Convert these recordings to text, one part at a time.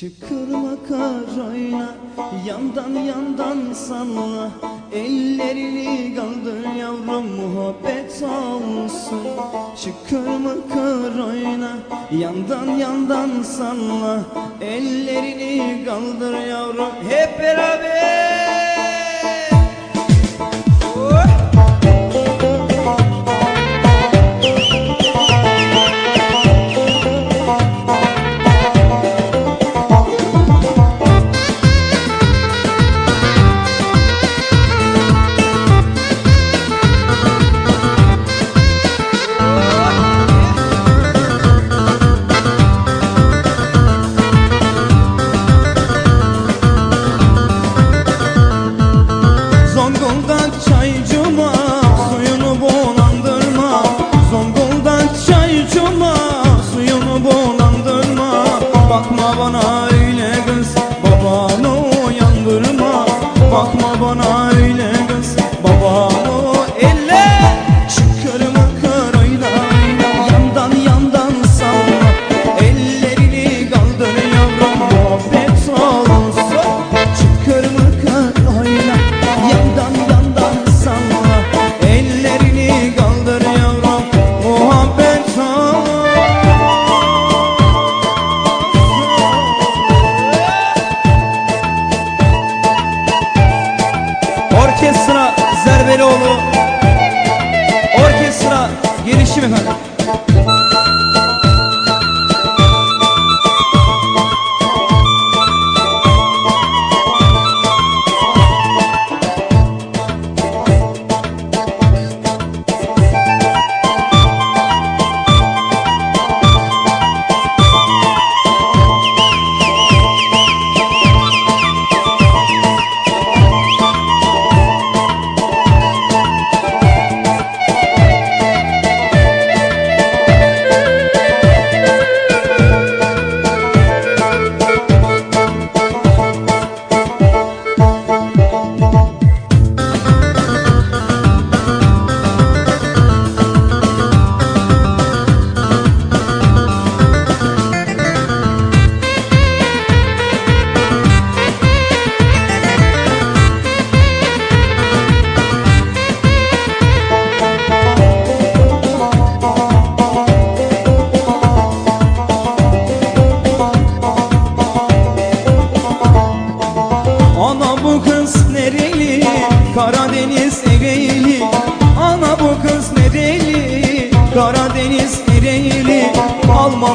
Çıkırma karayla yandan yandan salla Ellerini kaldır yavrum muhabbet olsun. Çıkırma karayla yandan yandan salla Ellerini kaldır yavrum hep beraber Zonguldak çaycuma suyunu bulandırma. Zonguldak çaycuma suyunu bulandırma. Bakma bana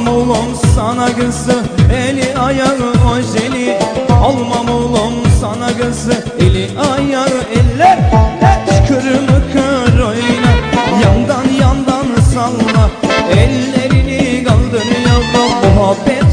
Almam oğlum sana kızı Eli ayağı ojeli Almam oğlum sana kızı Eli ayağı eller. Kırmı kır oyna Yandan yandan salla. Ellerini kaldır yavrum Muhabbet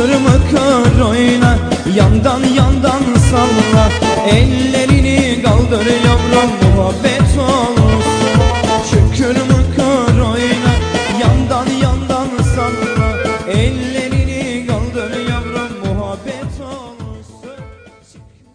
Şıkırımı kır oyna Yandan yandan salla. Muhabbet